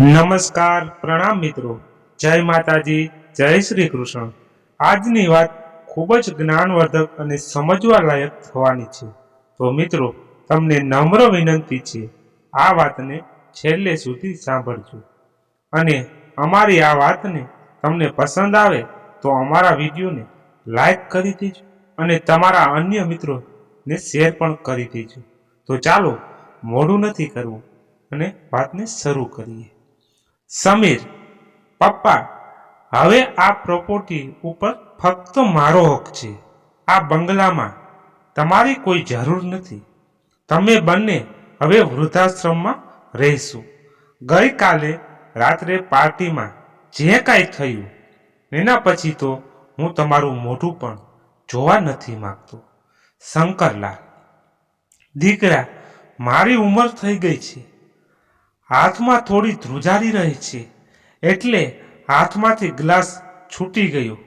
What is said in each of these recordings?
નમસ્કાર પ્રણામ મિત્રો. જય માતાજી, જય શ્રી કૃષ્ણ. આજની વાત ખૂબ જ જ્ઞાનવર્ધક અને સમજવા લાયક થવાની છે. તો મિત્રો, તમને નમ્ર વિનંતી છે, આ વાતને છેલ્લે સુધી સાંભળજો. અને અમારી આ વાતને તમને પસંદ આવે તો અમારા વિડીયોને લાઈક કરી દેજો અને તમારા અન્ય મિત્રોને શેર પણ કરી દેજો. તો ચાલો મોડું નથી કરવું અને વાતને શરૂ કરીએ. સમીર, પપ્પા, હવે આ પ્રોપર્ટી ઉપર ફક્ત મારો હક છે. આ બંગલામાં તમારી કોઈ જરૂર નથી. તમે બંને હવે વૃદ્ધાશ્રમમાં રહીશું. ગઈકાલે રાત્રે પાર્ટીમાં જે કાંઈ થયું, એના પછી તો હું તમારું મોઢું પણ જોવા નથી માગતો. શંકરલાલ, દીકરા, મારી ઉંમર થઈ ગઈ છે. હાથમાં થોડી ધ્રુજારી રહે છે, એટલે હાથમાંથી ગ્લાસ છૂટી ગયો.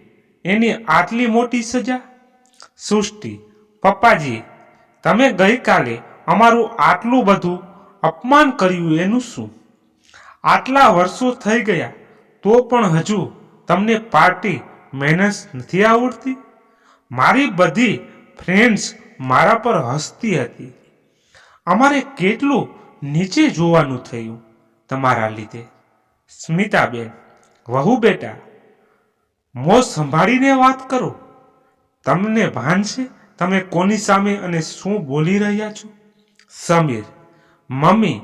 એની આટલી મોટી સજા? સૃષ્ટિ, પપ્પાજી, તમે ગઈકાલે અમારું આટલું બધું અપમાન કર્યું, એનું શું? આટલા વર્ષો થઈ ગયા, તો પણ હજુ તમને પાર્ટી મહેનત નથી આવડતી? મારી બધી ફ્રેન્ડ્સ મારા પર હસતી હતી. અમારે કેટલું નીચે જોવાનું થયું તમારા લીધે. સ્મિતાબેન, વહુ બેટા, મો સંભાળીને વાત કરો. તમને ભાન છે? તમે કોની સામે અને શું બોલી રહ્યા છો? સમીર, મમ્મી,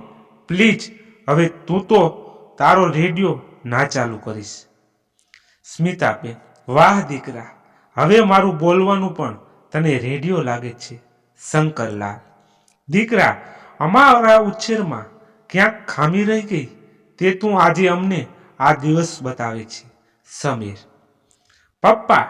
પ્લીઝ, હવે તું તો તારો રેડિયો ના ચાલુ કરીશ. સ્મિતાબેન, વાહ દીકરા, હવે મારું બોલવાનું પણ તને રેડિયો લાગે છે, શંકરલાલ. દીકરા અમારા ઉછેરમાં ક્યાંક ખામી રહી ગઈ, તે તું આજે અમને આ દિવસ બતાવે છે. સમીર, પપ્પા,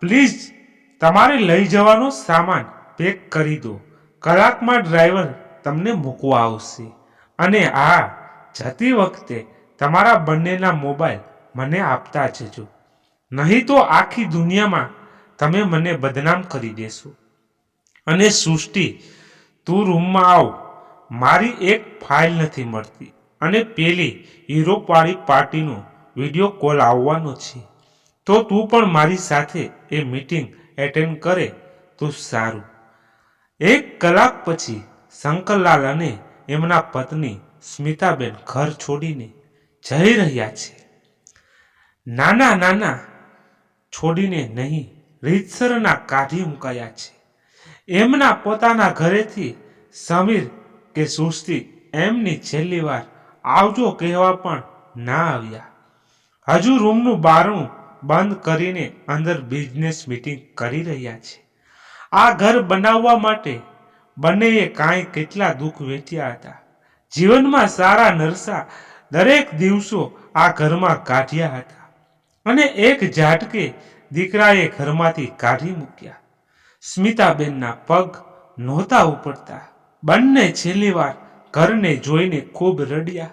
પ્લીઝ તમારે લઈ જવાનો સામાન પેક કરી દો. કલાકમાં ડ્રાઈવર તમને મૂકવા આવશે. અને આ જતી વખતે તમારા બંનેના મોબાઈલ મને આપતા જજો. નહીં તો આખી દુનિયામાં તમે મને બદનામ કરી દેશો. અને સૃષ્ટિ, તું રૂમમાં આવ. મારી એક ફાઇલ નથી મળતી અને પેલી યુરોપવાળી પાર્ટીનો વીડિયો કોલ આવવાનો છે. તો તું પણ મારી સાથે એ મીટિંગ એટેન્ડ કરે તો સારું. એક કલાક પછી શંકરલાલ અને એમના પત્ની સ્મિતાબેન ઘર છોડીને જઈ રહ્યા છે. નાના નાના છોડીને નહીં, રીતસરના કાઢી મુકાયા છે. એમના પોતાના ઘરેથી સમીર કે સુસ્તી એમની છેલ્લી વાર આવજો કહેવા પણ ના આવ્યા. હજુ રૂમનું બારણું બંધ કરીને અંદર બિઝનેસ મીટિંગ કરી રહ્યા છે. આ ઘર બનાવવા માટે બંનેએ કાંઈ કેટલા દુઃખ વેઠ્યા હતા. જીવનમાં સારા નરસા દરેક દિવસો આ ઘરમાં કાઢ્યા હતા. અને એક ઝાટકે દીકરાએ ઘરમાંથી કાઢી મૂક્યા. સ્મિતાબેનના પગ નહોતા ઉપડતા. બંને છેલ્લી વાર ઘરને જોઈને ખૂબ રડ્યા.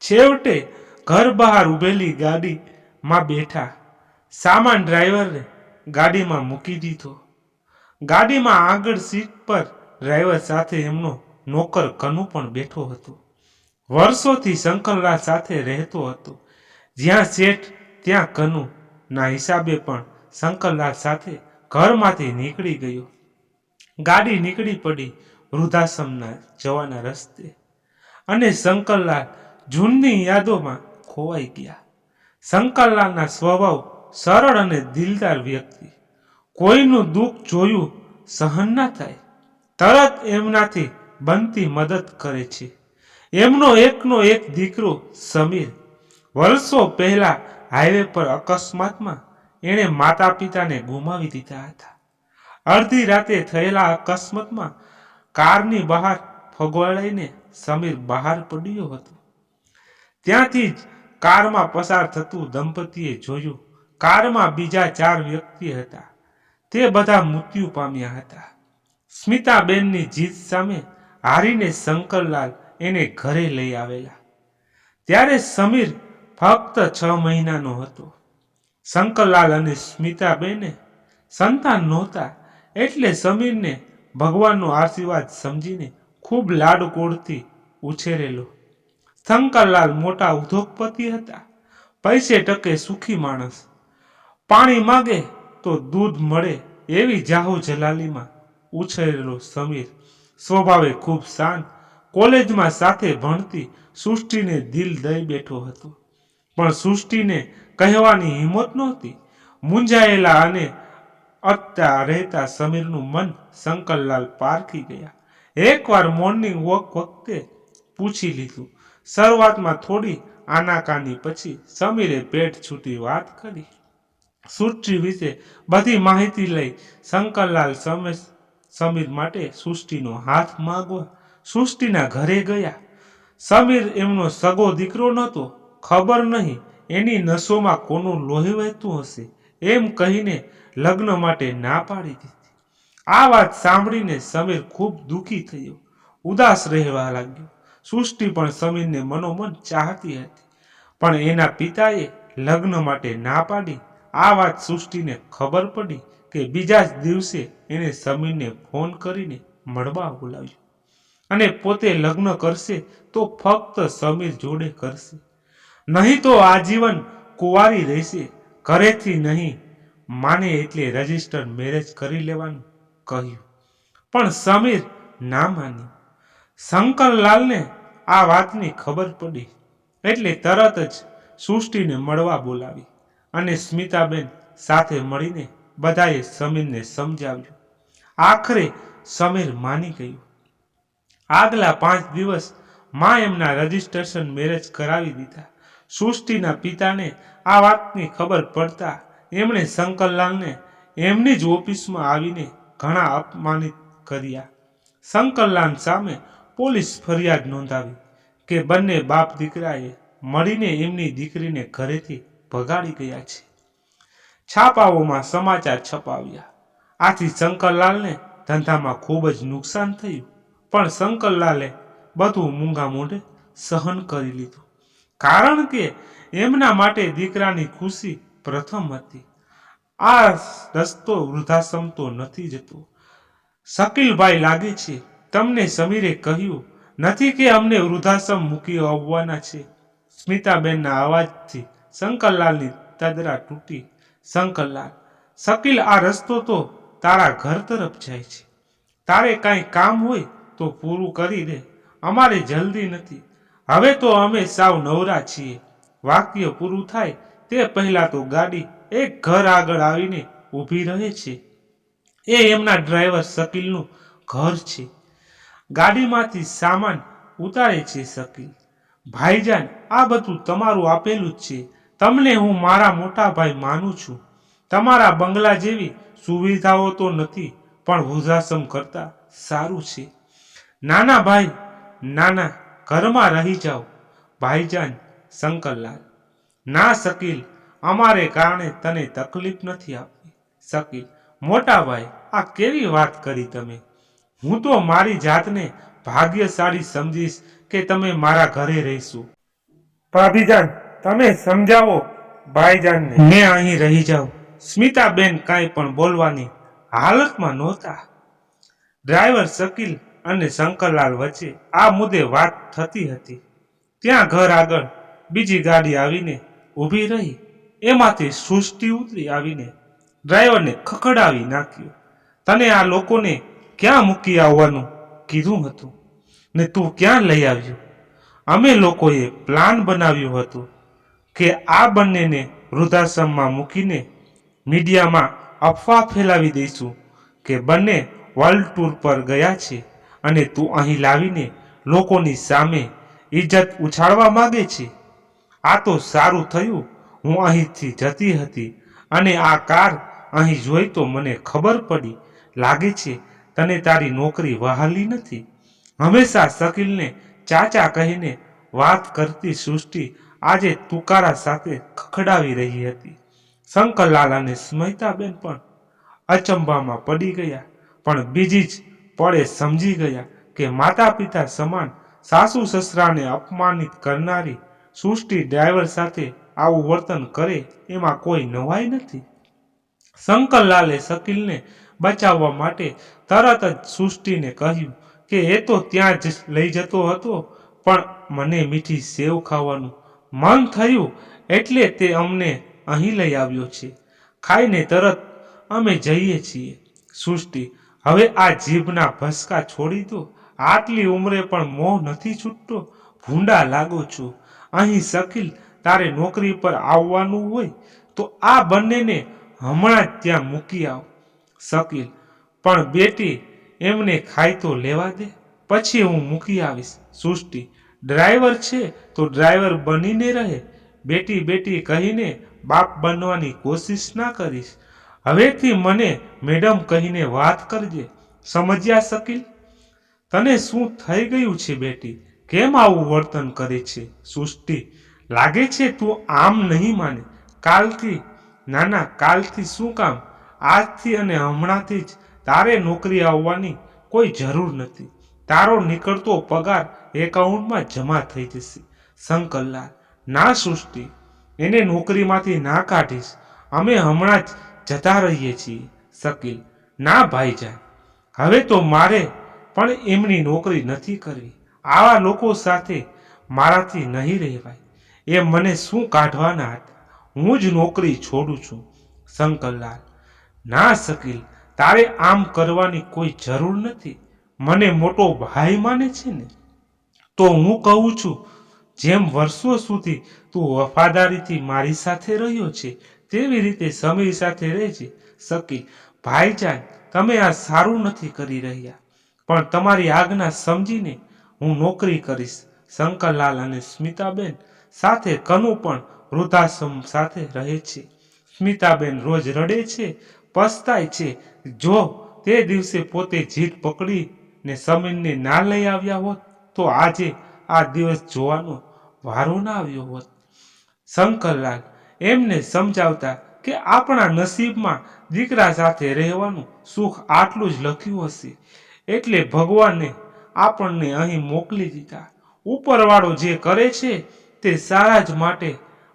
છેવટે ઘર બહાર ઉભેલી ગાડીમાં બેઠા. સામાન ડ્રાઈવરે ગાડીમાં મૂકી દીધો. ગાડીમાં આગળ સીટ પર ડ્રાઈવર સાથે એમનો નોકર કનુ પણ બેઠો હતો. વર્ષોથી શંકરલાલ સાથે રહેતો હતો. જ્યાં શેઠ, ત્યાં કનુ ના હિસાબે પણ શંકરલાલ સાથે ઘરમાંથી નીકળી ગયો. ગાડી નીકળી પડી. વૃદ્ધાશ્રમના જવાના રસ્તે અને શંકરલાલ જૂનની યાદોમાં ખોવાઈ ગયા. શંકરલાલના સ્વભાવ સરળ અને દિલદાર વ્યક્તિ. કોઈનું દુઃખ જોયું સહન ના થાય. તરત એમનાથી બનતી મદદ કરે છે. એમનો એકનો એક દીકરો સમીર. વર્ષો પહેલા હાઈવે પર અકસ્માતમાં એણે માતા પિતાને ગુમાવી દીધા હતા. અડધી રાતે થયેલા અકસ્માતમાં કારની બહાર ફગવાડાઈને સમીર બહાર પડ્યો હતો. ત્યાંથી જ કારમાં પસાર થતું દંપતીએ જોયું, કારમાં બીજા ચાર વ્યક્તિ હતા. તે બધા મૃત્યુ પામ્યા હતા. સ્મિતાબેનની જીત સામે હારીને શંકરલાલ એને ઘરે લઈ આવેલા. ત્યારે સમીર ફક્ત છ મહિનાનો હતો. શંકરલાલ અને સ્મિતાબેને સંતાન નહોતા એટલે સમીરને ભગવાનનો આશીર્વાદ સમજીને ખૂબ લાડકોડથી ઉછેરેલો. શંકરલાલ મોટા ઉદ્યોગપતિ હતા. પૈસે ટકે સુખી માણસ. પાણી માગે તો દૂધ મળે એવી જાહો જલાલીમાં ઉછરેલો સમીર. સ્વભાવે ખૂબ શાંત, કોલેજમાં સાથે ભણતી સૃષ્ટિને દિલ દઈ બેઠો હતો. પણ સૃષ્ટિને કહેવાની હિંમત નહોતી. મૂંઝાયેલા અને અટતા રહેતા સમીરનું મન શંકરલાલ પારખી ગયા. એકવાર મોર્નિંગ વોક વખતે પૂછી લીધું. શરૂઆતમાં થોડી આનાકાની પછી સમીરે પેટ છૂટી વાત કરી. સૃષ્ટિ વિશે બધી માહિતી લઈ શંકરલાલ સમે સમીર માટે સૃષ્ટિનો હાથ માગવા સૃષ્ટિના ઘરે ગયા. સમીર એમનો સગો દીકરો નહોતો, ખબર નહીં એની નસોમાં કોનું લોહી વહેતું હશે એમ કહીને લગ્ન માટે ના પાડી દીધી. આ વાત સાંભળીને સમીર ખૂબ દુઃખી થયો. ઉદાસ રહેવા લાગ્યો. સૃષ્ટિ પણ સમીરને મનોમન ચાહતી હતી. પણ એના પિતાએ લગ્ન માટે ના પાડી. આ વાત સૃષ્ટિને ખબર પડી કે બીજા જ દિવસે એણે સમીરને ફોન કરીને મળવા બોલાવ્યો. અને પોતે લગ્ન કરશે તો ફક્ત સમીર જોડે કરશે. નહીં તો આજીવન કુંવારી રહેશે. ઘરેથી નહીં માને એટલે રજિસ્ટર મેરેજ કરી લેવાનું કહ્યું. પણ સમીર ના માની. શંકરલાલને આ વાતની ખબર પડી એટલે તરત જ સૃષ્ટિને મળવા બોલાવી અને સ્મિતાબેન સાથે મળીને બધાએ સમીરને સમજાવ્યું. આખરે સમીર માની ગયું. આગલા પાંચ દિવસમાં એમના રજિસ્ટ્રેશન મેરેજ કરાવી દીધા. સૃષ્ટિના પિતાને આ વાતની ખબર પડતા એમણે શંકરલાલને એમની જ ઓફિસમાં આવીને ઘણા અપમાનિત કર્યા. શંકરલાલ સામે પોલીસ ફરિયાદ નોંધાવી કે બંને બાપ દીકરાએ મળીને એમની દીકરીને ઘરેથી ભગાડી ગયા છે. છાપાઓમાં સમાચાર છપાવ્યા. આથી શંકરલાલને ધંધામાં ખૂબ જ નુકસાન થયું, પણ શંકરલાલે બધું મૂંગા મોઢે સહન કરી લીધું. કારણ કે એમના માટે દીકરાની ખુશી પ્રથમ હતી. આ રસ્તો વૃદ્ધાશ્રમ તો નથી જતો. શકીલભાઈ લાગે છે, તમને સમીરે કહ્યું નથી કે અમને વૃદ્ધાશ્રમ મૂકી આવવાના છે. સ્મિતાબેનના અવાજથી શંકરલાલની તદરા તૂટી. શંકરલાલ, શકીલ, આ રસ્તો તો તારા ઘર તરફ જાય છે. તારે કાંઈ કામ હોય તો પૂરું કરી દે. અમારે જલ્દી નથી. હવે તો અમે સાવ નવરા છીએ. વાક્ય પૂરું થાય તે પહેલા તો ગાડી એક ઘર આગળ આવીને ઊભી રહે છે. એ એમના ડ્રાઈવર શકીલનું ઘર છે. ગાડીમાંથી સામાન ઉતારે છે શકીલ. ભાઈજાન, આ બધું તમારું આપેલું જ છે. તમને હું મારા મોટા ભાઈ માનું છું. તમારા બંગલા જેવી સુવિધાઓ તો નથી, પણ વૃદ્ધાશ્રમ કરતા સારું છે. નાના ભાઈ, નાના ઘરમાં રહી જાઓ. ભાઈજાન, શંકરલાલ. ના શકીલ અમારે કારણે તને તકલીફ નથી આપી શકીલ મોટા ભાઈ આ કેવી વાત કરી તમે? હું તો મારી જાતને ભાગ્યશાળી સમજીશ કે તમે મારા ઘરે રહીશું. ભાભીજાન તમે સમજાવો ભાઈજાનને. મેં અહીં રહી જાઉં. સ્મિતાબેન કાંઈ પણ બોલવાની હાલતમાં નહોતા. ડ્રાઈવર શકીલ અને શંકરલાલ વચ્ચે આ મુદ્દે વાત થતી હતી. ત્યાં ઘર આગળ બીજી ગાડી આવીને ઊભી રહી. એમાંથી સૃષ્ટિ ઉતરી આવીને ડ્રાઈવરને ખખડાવી નાખ્યો. તને આ લોકોને ક્યાં મૂકી આવવાનું? કીધું હતું. ને તું ક્યાં લઈ આવ્યો? અમે લોકોએ પ્લાન બનાવ્યું હતું કે આ બંનેને વૃદ્ધાશ્રમમાં મૂકીને મીડિયામાં અફવા ફેલાવી દઈશું કે બંને વર્લ્ડ ટૂર પર ગયા છે અને તું અહીં લાવીને લોકોની સામે ઇજ્જત ઉછાળવા માંગે છે. આ તો સારું થયું. હું અહીંથી જતી હતી અને આ કાર અહીં જોઈ તો મને ખબર પડી. લાગે છે તને તારી નોકરી વહાલી નથી. હંમેશા શકીલને ચાચા કહીને વાત કરતી સૃષ્ટિ આજે તુકારા સાથે ખખડાવી રહી હતી. શંકરલાલ અને સ્મિતાબેન પણ અચંબામાં પડી ગયા, પણ બીજી જ પળે સમજી ગયા કે માતા પિતા સમાન સાસુ સસરાને અપમાનિત કરનારી સૃષ્ટિ ડ્રાઈવર સાથે આવું વર્તન કરે, એમાં કોઈ નવાઈ નથી. શંકરલાલે શકીલને બચાવવા માટે તરત જ સૃષ્ટિને કહ્યું કે એ તો ત્યાં જ લઈ જતો હતો, પણ મને મીઠી સેવ ખાવાનું મન થયું એટલે તે અમને અહીં લઈ આવ્યો છે. ખાઈને તરત અમે જઈએ છીએ. સૃષ્ટિ, હવે આ જીભના ભસકા છોડી દો. આટલી ઉંમરે પણ મોહ નથી છૂટતો. ભૂંડા લાગો છું. અહીં શકીલ તારે નોકરી પર આવવાનું હોય તો આ બંનેને હમણાં જ ત્યાં મૂકી આવ. શકીલ પણ બેટી, એમને ખાઈ તો લેવા દે, પછી હું મૂકી આવીશ. સૃષ્ટિ, ડ્રાઈવર છે તો ડ્રાઈવર બનીને રહે. બેટી બેટી કહીને બાપ બનવાની કોશિશ ના કરીશ. હવેથી મને મેડમ કહીને વાત કરજે. સમજ્યા શકીલ તને શું થઈ ગયું છે બેટી? કેમ આવું વર્તન કરે છે? સૃષ્ટિ લાગે છે તું આમ નહીં માને. કાલથી ના ના કાલથી શું કામ? આજથી અને હમણાંથી જ તારે નોકરી આવવાની કોઈ જરૂર નથી. તારો નીકળતો પગાર એકાઉન્ટમાં જમા થઈ જશે. શંકરલાલ ના સૃષ્ટિ, એને નોકરીમાંથી ના કાઢીશ. અમે હમણાં જ જતા રહીએ છીએ, શકીલ. ના ભાઈજાન, હવે તો મારે પણ એમની નોકરી નથી કરવી. આવા લોકો સાથે મારાથી નહીં રહેવાય. એ મને શું કાઢવાના હતા? હું જ નોકરી છોડું છું, શંકરલાલ. ના શકીલ, તારે આમ કરવાની કોઈ જરૂર નથી. મને મોટો ભાઈ માને છે ને? તો હું કહું છું, જેમ વર્ષો સુધી તું વફાદારીથી મારી સાથે રહ્યો છે, તેવી રીતે સમીર સાથે રહેજે. શકીલ, ભાઈજાન, તમે આ સારું નથી કરી રહ્યા. પણ તમારી આજ્ઞા સમજીને હું નોકરી કરીશ. શંકરલાલ અને સ્મિતાબેન સાથે કનુ પણ વૃદ્ધાશ્રમ સાથે રહે છે. સ્મિતાબેન રોજ રડે છે, પસ્તાય છે. જો તે દિવસે પોતે જીત પકડીને સમીરને ના લઈ આવ્યા હોત, તો આજે આ દિવસ જોવાનો વારો ના આવ્યો હોત. શંકરલાલ એમને સમજાવતા કે આપણા નસીબમાં દીકરા સાથે રહેવાનું સુખ આટલું જ લખ્યું હશે. એટલે ભગવાને આપણને અહીં મોકલી દીધા. ઉપરવાળો જે કરે છે તે સારા જ માટે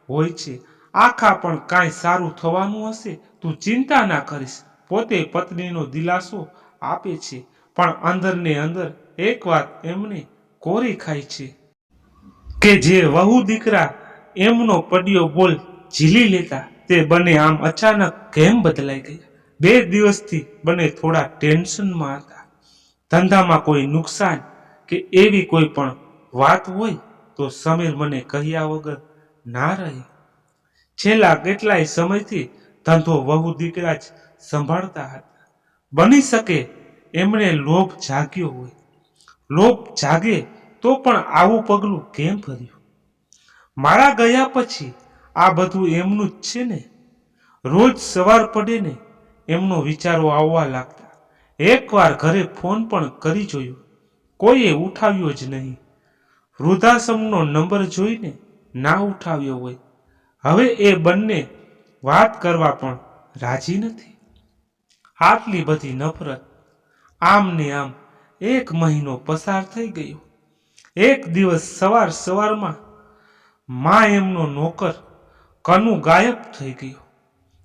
હોય છે. આખા પણ કાંઈ સારું થવાનું હશે તું ચિંતા ના કરીશ. પોતે પત્નીનો દિલાસો આપે છે, પણ અંદરને અંદર એક વાત એમને કોરી ખાય છે. કે જે વહુ દીકરા એમનો પડ્યો બોલ ઝીલી લેતા, તે બંને આમ અચાનક કેમ બદલાઈ ગયા? બે દિવસથી બંને થોડા ટેન્શનમાં હતા. ધંધામાં કોઈ નુકસાન કે એવી કોઈ પણ વાત હોય તો સમીર મને કહ્યા વગર ના રહે. છેલ્લા કેટલાય સમયથી ધંધો વહુ દીકરા જ સંભાળતા હતા. બની શકે એમણે લોભ જાગ્યો હોય. લોભ જાગે તો પણ આવું પગલું કેમ ભર્યું? મારા ગયા પછી આ બધું એમનું જ છે ને? રોજ સવાર પડે ને એમનો વિચારો આવવા લાગતા. એકવાર ઘરે ફોન પણ કરી જોયો. કોઈએ ઉઠાવ્યો જ નહીં. વૃદ્ધાશ્રમનો નંબર જોઈને ના ઉઠાવ્યો હોય. હવે એ બંને વાત કરવા પણ રાજી નથી. આટલી બધી નફરત. આમ ને આમ એક મહિનો પસાર થઈ ગયો. એક દિવસ સવાર સવારમાં માં એમનો નોકર કનુ ગાયબ થઈ ગયો.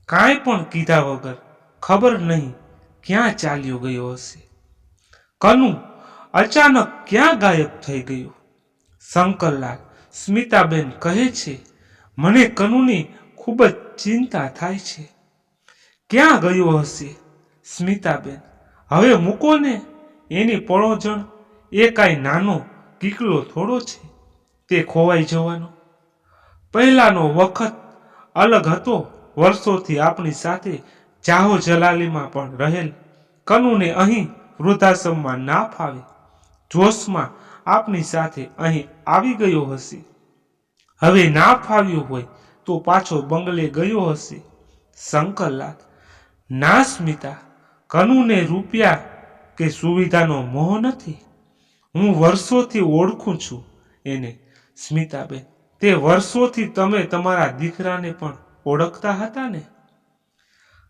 કાંઈ પણ કીધા વગર ખબર નહીં ક્યાં ચાલ્યો ગયો હશે? કનુ અચાનક ક્યાં ગાયબ થઈ ગયો? શંકરલાલ સ્મિતાબેન કહે છે, મને કનુની ખૂબ જ ચિંતા થાય છે. ક્યાં ગયો હશે? સ્મિતાબેન. હવે મૂકો ને, એની પળોજણ એ કાંઈ નાનો કીકલો થોડો છે, તે ખોવાઈ જવાનો. પહેલાનો વખત અલગ હતો, વર્ષોથી આપણી સાથે જાહો જલાલીમાં પણ રહેલ. કનુને અહીં વૃદ્ધાશ્રમમાં ના ફાવે. જોશમાં આપની સાથે અહીં આવી ગયો હશે. હવે ના ફાવ્યું હોય તો પાછો બંગલે ગયો હશે. શંકરલાલ ના સ્મિતા કનુને રૂપિયા કે સુવિધાનો મોહ નથી. હું વર્ષોથી ઓળખું છું એને. સ્મિતાબેન, તે વર્ષોથી તમે તમારા દીકરાને પણ ઓળખતા હતા ને?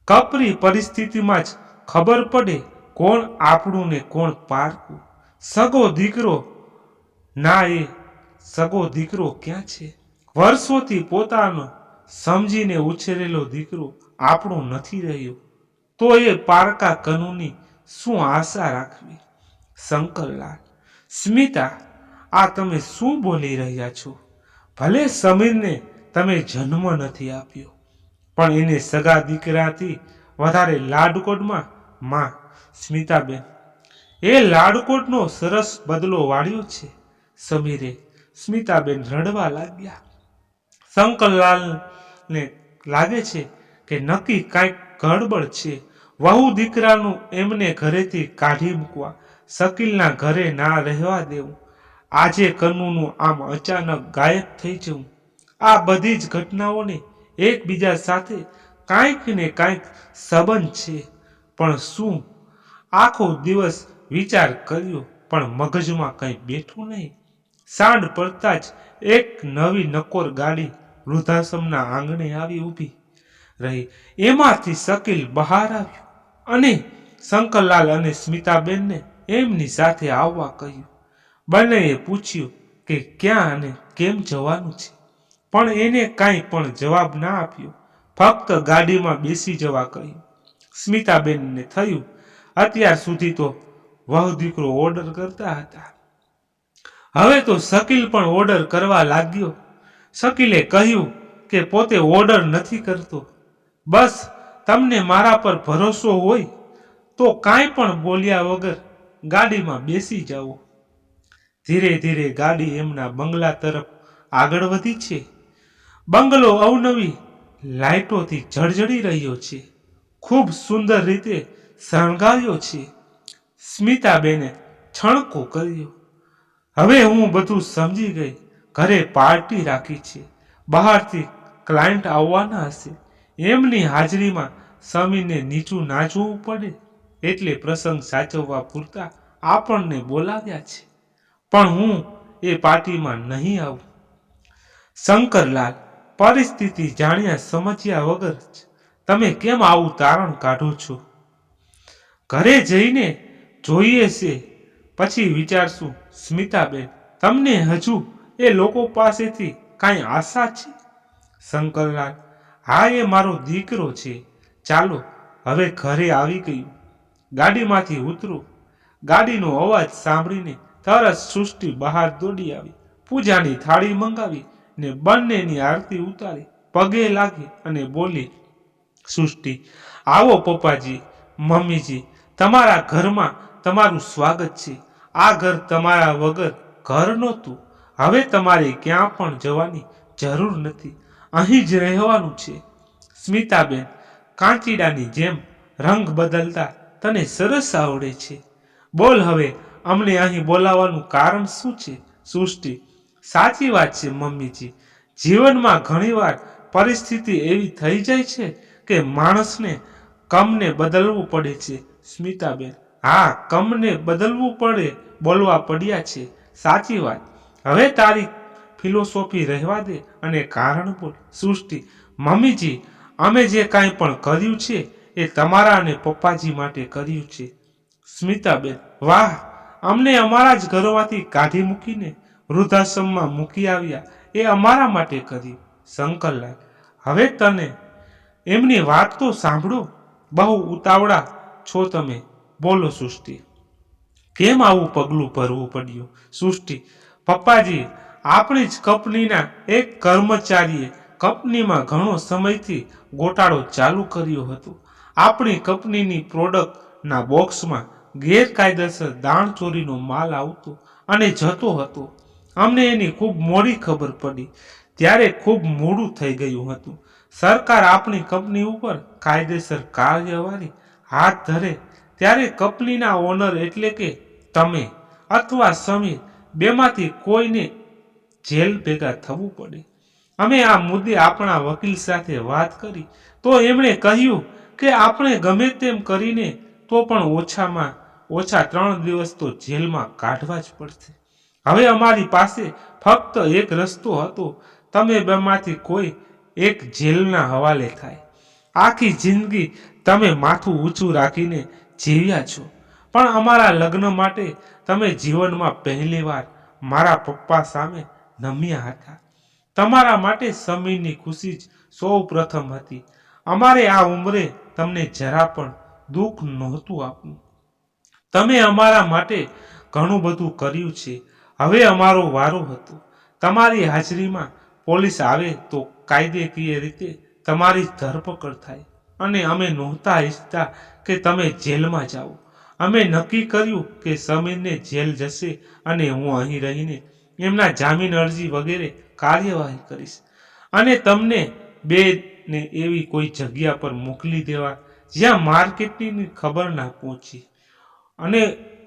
કપરી પરિસ્થિતિમાં જ ખબર પડે કોણ આપણું ને કોણ પારકું. સગો દીકરો, ના એ સગો દીકરો ક્યાં છે? વર્ષોથી પોતાનો સમજીને ઉછેરેલો દીકરો આપણો નથી રહ્યો. તો એ પારકા કનુની શું આશા રાખવી? શંકરલાલ, સ્મિતા, આ તમે શું બોલી રહ્યા છો? ભલે સમીરને તમે જન્મ નથી આપ્યો. પણ એને સગા દીકરાથી વધારે લાડકોટમાં માં સ્મિતાબેન. એ લાડકોટનો સરસ બદલો વાળ્યો છે. સમીરે સ્મિતાબેન રડવા લાગ્યા. શંકરલાલને લાગે છે કે નક્કી કાંઈક ગડબડ છે. વહુ દીકરાનું એમને ઘરેથી કાઢી મૂકવા, શકીલના ઘરે ના રહેવા દેવું. આજે કનુનું આમ અચાનક ગાયબ થઈ જવું. આ બધી જ ઘટનાઓને એકબીજા સાથે કાંઈક ને કાંઈક સંબંધ છે. પણ શું? આખો દિવસ વિચાર કર્યો, પણ મગજમાં કંઈ બેઠું નહીં. સાંડ પડતા જ એક નવી નકોર ગાડી વૃદ્ધાશ્રમના આંગણે આવી ઊભી રહી. એમાંથી શકીલ બહાર આવ્યો અને શંકરલાલ અને સ્મિતાબેનને એમની સાથે આવવા કહ્યું. બંનેએ પૂછ્યું કે ક્યાં અને કેમ જવાનું છે? પણ એને કાંઈ પણ જવાબ ના આપ્યો. ફક્ત ગાડીમાં બેસી જવા કહ્યું. સ્મિતાબેનને થયું, અત્યાર સુધી તો વહુ દીકરો ઓર્ડર કરતા હતા. હવે તો શકીલ પણ ઓર્ડર કરવા લાગ્યો. શકીલે કહ્યું કે પોતે ઓર્ડર નથી કરતો. બસ, તમને મારા પર ભરોસો હોય તો કાંઈ પણ બોલ્યા વગર ગાડીમાં બેસી જાઓ. ધીરે ધીરે ગાડી એમના બંગલા તરફ આગળ વધી છે. બંગલો અવનવી લાઇટોથી જળજળી રહ્યો છે. ખૂબ સુંદર રીતે શણગાર્યો છે. સ્મિતાબેને છણકો કર્યો. હવે હું બધું સમજી ગઈ. ઘરે પાર્ટી રાખી છે. બહારથી ક્લાયન્ટ આવવાના હશે. એમની હાજરીમાં સમીરને નીચું નાચવું પડે એટલે પ્રસંગ સાચવવા પૂરતા આપણને બોલાવ્યા છે. પણ હું એ પાર્ટીમાં નહીં આવું. શંકરલાલ પરિસ્થિતિ જાણ્યા સમજ્યા વગર જ તમે કેમ આવું તારણ કાઢો છો? ઘરે જઈને જોઈએ છે. પછી વિચારશું, સ્મિતાબેન, તમને હજુ એ લોકો પાસેથી કાંઈ આશા છે? શંકરલાલ, હા એ મારો દીકરો છે. ચાલો, હવે ઘરે આવી ગયું. ગાડીમાંથી ઉતરું. ગાડીનો અવાજ સાંભળીને તરત સૃષ્ટિ બહાર દોડી આવી. પૂજાની થાળી મંગાવી. ને બંનેની આરતી ઉતારી, પગે લાગી અને બોલી, સૃષ્ટિ, આવો પપ્પાજી, મમ્મીજી, તમારા ઘરમાં તમારું સ્વાગત છે. આ ઘર તમારા વગર ઘર નહોતું. હવે તમારે ક્યાં પણ જવાની જરૂર નથી. અહીં જ રહેવાનું છે. સ્મિતાબેન કાંચીડાની જેમ રંગ બદલતા તને સરસ આવડે છે. બોલ હવે, અમને અહીં બોલાવવાનું કારણ શું છે? સૃષ્ટિ સાચી વાત છે, મમ્મીજી. જીવનમાં ઘણીવાર પરિસ્થિતિ એવી થઈ જાય છે કે માણસને કમને બદલવું પડે છે. સ્મિતાબેન, હા, કમને બદલવું પડે બોલવા પડ્યા છે. સાચી વાત. હવે તારી ફિલોસોફી રહેવા દે અને કારણ બોલ. સૃષ્ટિ, મમ્મીજી, અમે જે કાંઈ પણ કર્યું છે એ તમારા અને પપ્પાજી માટે કર્યું છે. સ્મિતાબેન, વાહ, અમને અમારા જ ઘરોમાંથી કાઢી મૂકીને વૃદ્ધાશ્રમમાં મૂકી આવ્યા. એ અમારા માટે કરી શંકરલાલ હવે તને એમની વાત તો સાંભળો. બહુ ઉતાવળા છો તમે. બોલો સૃષ્ટિ. કેમ આવું પગલું ભરવું પડ્યું? સૃષ્ટિ, પપ્પાજી, આપણી જ કંપનીના એક કર્મચારીએ કંપનીમાં ઘણો સમયથી ગોટાળો ચાલુ કર્યો હતો. આપણી કંપનીની પ્રોડક્ટના બોક્સમાં ગેરકાયદેસર દાણચોરીનો માલ આવતો અને જતો હતો. અમને એની ખૂબ મોડી ખબર પડી. ત્યારે ખૂબ મોડું થઈ ગયું હતું. સરકાર આપણી કંપની ઉપર કાયદેસર કાર્યવાહી હાથ ધરે, ત્યારે કંપનીના ઓનર એટલે કે તમે અથવા સમીર બેમાંથી કોઈને જેલ ભેગા થવું પડે. અમે આ મુદ્દે આપણા વકીલ સાથે વાત કરી, તો એમણે કહ્યું કે આપણે ગમે તેમ કરીને તો પણ ઓછામાં ઓછા ત્રણ દિવસ તો જેલમાં કાઢવા જ પડશે. હવે અમારી પાસે ફક્ત એક રસ્તો હતો. તમે બેમાંથી કોઈ એક જેલના હવાલે થાય. આખી જિંદગી તમે માથું ઊંચું રાખીને જીવ્યા છો. પણ અમારા લગ્ન માટે તમે જીવનમાં પહેલીવાર મારા પપ્પા સામે નમ્યા હતા. તમારા માટે સમીરની ખુશી જ સૌ પ્રથમ હતી. અમારે આ ઉંમરે તમને જરા પણ દુઃખ નહોતું આપવું. તમે અમારા માટે ઘણું બધું કર્યું છે. હવે અમારો વારો હતો. તમારી હાજરીમાં પોલીસ આવે તો કાયદેકીય રીતે તમારી ધરપકડ થાય અને અમે નહોતા ઈચ્છતા કે તમે જેલમાં જાઓ. અમે નક્કી કર્યું કે સમીરને જેલ જશે અને હું અહીં રહીને એમના જામીન અરજી વગેરે કાર્યવાહી કરીશ. અને તમને બે ને એવી કોઈ જગ્યા પર મોકલી દેવા જ્યાં માર્કેટિંગની ખબર ના પહોંચી. અને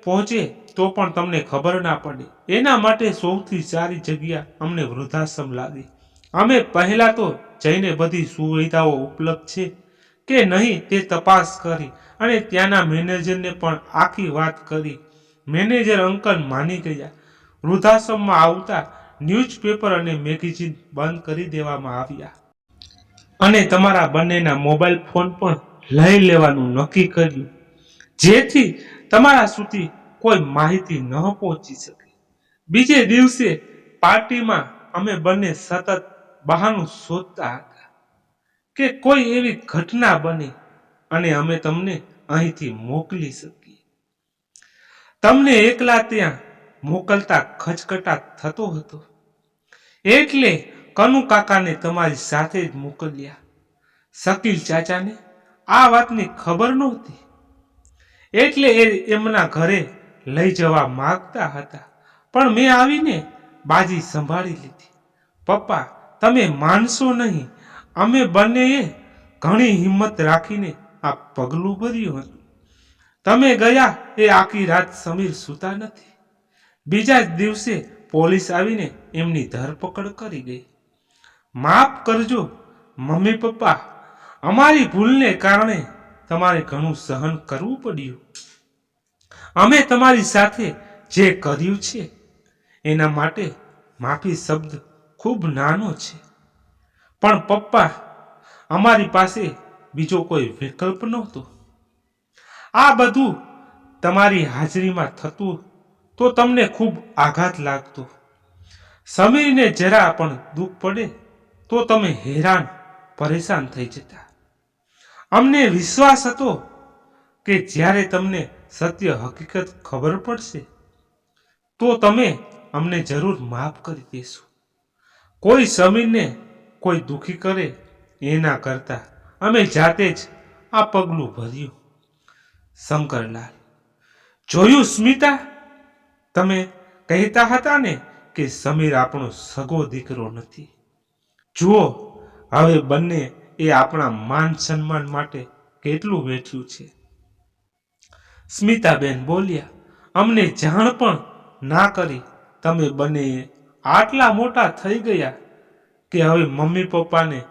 પહોંચે તો પણ તમને ખબર ના પડે. એના માટે સૌથી સારી જગ્યા અમને વૃદ્ધાશ્રમ લાગી. અમે પહેલા તો જઈને બધી સુવિધાઓ ઉપલબ્ધ છે કે નહીં તે તપાસ કરી અને ત્યાંના મેનેજરને પણ આખી વાત કરી. મેનેજર અંકલ માની ગયા. વૃદ્ધાશ્રમમાં આવતા ન્યૂઝપેપર અને મેગેઝિન બંધ કરી દેવામાં આવ્યા. અને તમારા બંનેના મોબાઈલ ફોન પણ લઈ લેવાનું નક્કી કર્યું. જેથી તમારા સુધી કોઈ માહિતી ન પહોંચી શકે. બીજે દિવસે પાર્ટીમાં અમે બંને સતત બહાનું શોધતા હતા કે કોઈ એવી ઘટના બને અને અમે તમને અહીંથી મોકલી શકીએ. તમને એકલા ત્યાં મોકલતા ખચકટાટ થતો હતો. એટલે કનુ કાકાને તમારી સાથે જ મોકલ્યા. શકીલ ચાચાને આ વાતની ખબર નહોતી. એટલે એ એમના ઘરે લઈ જવા માગતા હતા. પણ મેં આવીને બાજી સંભાળી લીધી. પપ્પા, તમે માનશો નહીં, અમે બંનેએ ઘણી હિંમત રાખીને આ પગલું ભર્યું હતું. તમે ગયા એ આખી રાત સમીર સૂતા નથી. બીજા જ દિવસે પોલીસ આવીને એમની ધરપકડ કરી ગઈ. માફ કરજો, મમ્મી પપ્પા, અમારી ભૂલને કારણે તમારે ઘણું સહન કરવું પડ્યું. અમે તમારી સાથે જે કર્યું છે, એના માટે માફી શબ્દ ખૂબ નાનો છે. પણ પપ્પા, અમારી પાસે બીજો કોઈ વિકલ્પ નહોતો. આ બધું તમારી હાજરીમાં થતું તો તમને ખૂબ આઘાત લાગતો. સમીરને જરા પણ દુઃખ પડે તો તમે હેરાન, પરેશાન થઈ જતા. અમને વિશ્વાસ હતો કે જ્યારે તમને સત્ય હકીકત ખબર પડશે, તો તમે અમને જરૂર માફ કરી દેશો. કોઈ સમીરને કોઈ દુખી કરે એના કરતા અમે જાતે જ આ પગલું ભર્યું. શંકરલાલ, જોયું સ્મિતા? તમે કહેતા હતા ને કે સમીર આપણો સગો દીકરો નથી. જુઓ, હવે બંને એ આપણા માન સન્માન માટે કેટલું વેઠ્યું છે? સ્મિતાબેન બોલ્યા, અમને જાણ પણ ના કરી. તમે બંને આટલા મોટા થઈ ગયા કે હવે મમ્મી પપ્પાને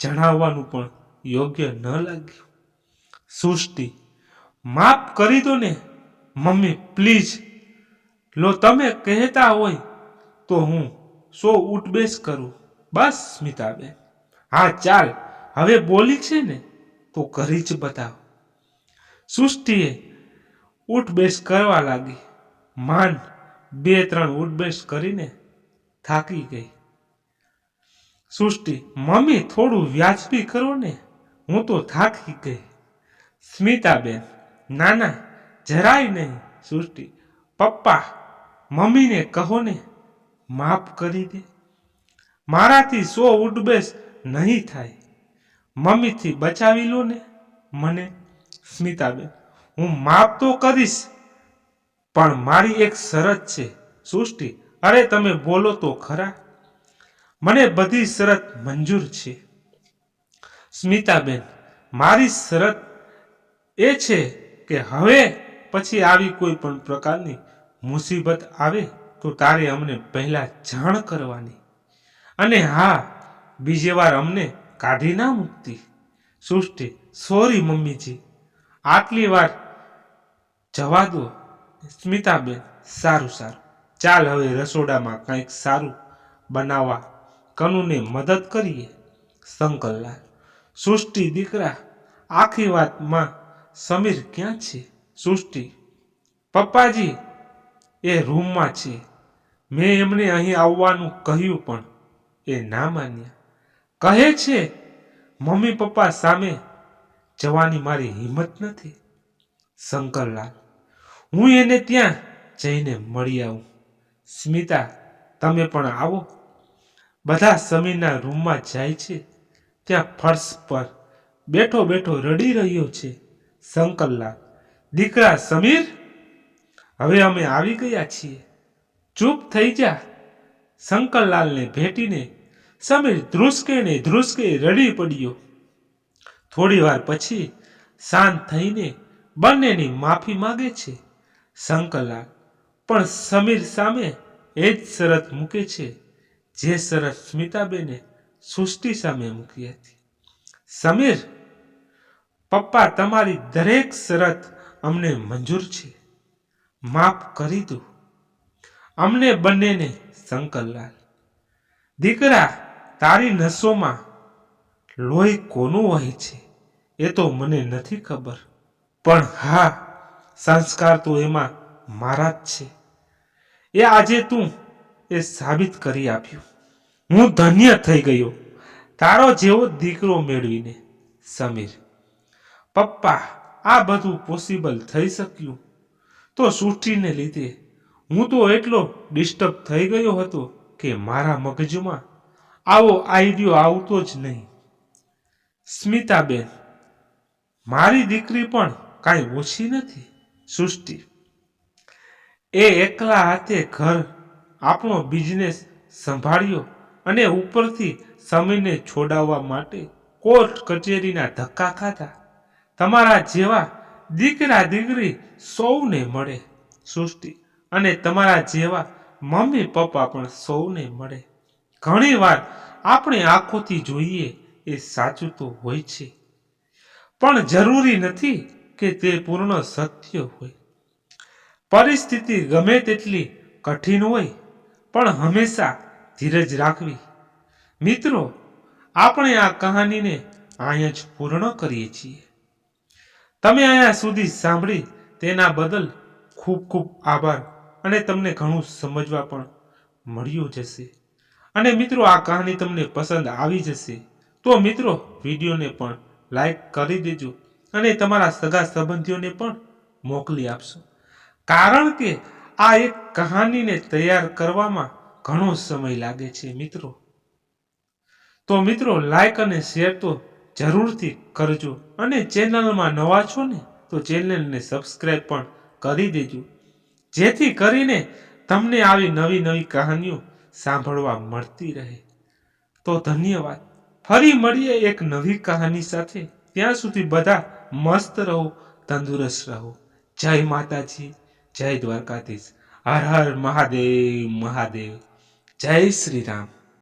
જણાવવાનું પણ યોગ્ય ન લાગ્યું. સૃષ્ટિ, માફ કરી દો ને, મમ્મી, પ્લીઝ. લો, તમે કહેતા હોય તો હું સો ઉઠબેસ કરું. બસ, સ્મિતાબેન. હા, ચાલ. હવે બોલી છે ને, તો કરી જ બતાવ. સૃષ્ટિએ ઉઠબેસ કરવા લાગી. માન બે ત્રણ ઉઠબેસ કરીને થાકી ગઈ. સૃષ્ટિ, મમ્મી, થોડું વ્યાજબી કરો ને, હું તો થાકી ગઈ. સ્મિતાબેન ના ના જરાય નહીં. સૃષ્ટિ, પપ્પા, મમ્મીને કહો ને, માફ કરી દે. મારાથી સો ઉઠબેસ નહીં થાય. મમ્મીથી બચાવી લો ને, મને સ્મિતાબેન હું માફ તો કરીશ, પણ મારી એક શરત છે, સૃષ્ટિ. અરે તમે બોલો તો ખરા. મને બધી શરત મંજૂર છે. સ્મિતાબેન, મારી શરત એ છે કે હવે પછી આવી કોઈ પણ પ્રકારની મુસીબત આવે તો તારે અમને પહેલા જાણ કરવાની. અને હા, બીજી વાર અમને કાઢી ના મૂકતી. સૃષ્ટિ, સોરી મમ્મીજી. આટલી વાર જવા દો. સ્મિતાબેન, સારું સારું. ચાલ હવે રસોડામાં કંઈક સારું બનાવવા કનુને મદદ કરીએ, શંકરલાલ. સૃષ્ટિ દીકરા, આખી વાતમાં સમીર ક્યાં છે? સૃષ્ટિ, પપ્પાજી એ રૂમમાં છે. મેં એમને અહીં આવવાનું કહ્યું પણ એ ના માન્યા. કહે છે, મમ્મી પપ્પા સામે જવાની મારી હિંમત નથી. શંકરલાલ હું એને ત્યાં જઈને મળી આવું. સ્મિતા, તમે પણ આવો. બધા સમીરના રૂમમાં જાય છે. ત્યાં ફર્શ પર બેઠો બેઠો રડી રહ્યો છે શંકરલાલ દીકરા સમીર, હવે અમે આવી ગયા છીએ. ચૂપ થઈ જા. શંકરલાલને ભેટીને સમીર ધ્રુસકે ને ધ્રુસકે રડી પડ્યો. થોડી વાર પછી શાંત થઈને બંનેની માફી માંગે છે. શંકરલાલ પણ સમીર સામે એ જ શરત મૂકે છે, જે શરત સ્મિતાબેને સૃષ્ટિ સામે મૂકી હતી. સમીર, પપ્પા તમારી દરેક શરત અમને મંજૂર છે. માફ કરી દો. અમને બંનેને શંકરલાલ દીકરા તારી નસોમાં લોહી કોનું વહે છે એ તો મને નથી ખબર. પણ હા, સંસ્કાર તો એમાં મારા જ છે. એ આજે તું એ સાબિત કરી આપ્યું. હું ધન્ય થઈ ગયો. તારો જેવો દીકરો મેળવીને, સમીર. પપ્પા, આ બધું પોસિબલ થઈ શક્યું. તો સૃષ્ટિને લીધે હું તો એટલો ડિસ્ટર્બ થઈ ગયો હતો કે મારા મગજમાં આવો આઈડિયો આવતો જ નહીં. સ્મિતાબેન, મારી દીકરી પણ કાંઈ ઓછી નથી, સૃષ્ટિ. એ એકલા હાથે ઘર, આપણો બિઝનેસ સંભાળ્યો અને ઉપરથી સમયને છોડાવવા માટે કોર્ટ કચેરીના ધક્કા ખાધા. તમારા જેવા દીકરા દીકરી સૌને મળે, સૃષ્ટિ. અને તમારા જેવા મમ્મી પપ્પા પણ સૌને મળે. ઘણી વાર આપણે આંખોથી જોઈએ એ સાચું તો હોય છે. પણ જરૂરી નથી કે તે પૂર્ણ સત્ય હોય. પરિસ્થિતિ ગમે તેટલી કઠિન હોય, પણ હંમેશા ધીરજ રાખવી. મિત્રો, આપણે આ કહાનીને અહીંયા જ પૂર્ણ કરીએ છીએ. તમે અહીંયા સુધી સાંભળી તેના બદલ ખૂબ ખૂબ આભાર અને તમને ઘણું સમજવા પણ મળ્યું જશે અને મિત્રો આ કહાની તમને પસંદ આવી જશે, તો મિત્રો વિડીયોને પણ લાઈક કરી દેજો અને તમારા સગા સંબંધીઓને પણ મોકલી આપશો. કારણ કે આ એક કહાનીને તૈયાર કરવામાં ઘણો સમય લાગે છે મિત્રો. તો મિત્રો લાઈક અને શેર તો જરૂરથી કરજો અને ચેનલમાં નવા છો ને, તો ચેનલને સબસ્ક્રાઈબ પણ કરી દેજો. જેથી કરીને તમને આવી નવી નવી કહાનીઓ સાંભળવા મળતી રહે. તો ધન્યવાદ. ફરી મળીએ એક નવી કહાની સાથે. ત્યાં સુધી બધા મસ્ત રહો, તંદુરસ્ત રહો. જય માતાજી, જય દ્વારકાધીશ. હર હર મહાદેવ મહાદેવ. જય શ્રી રામ.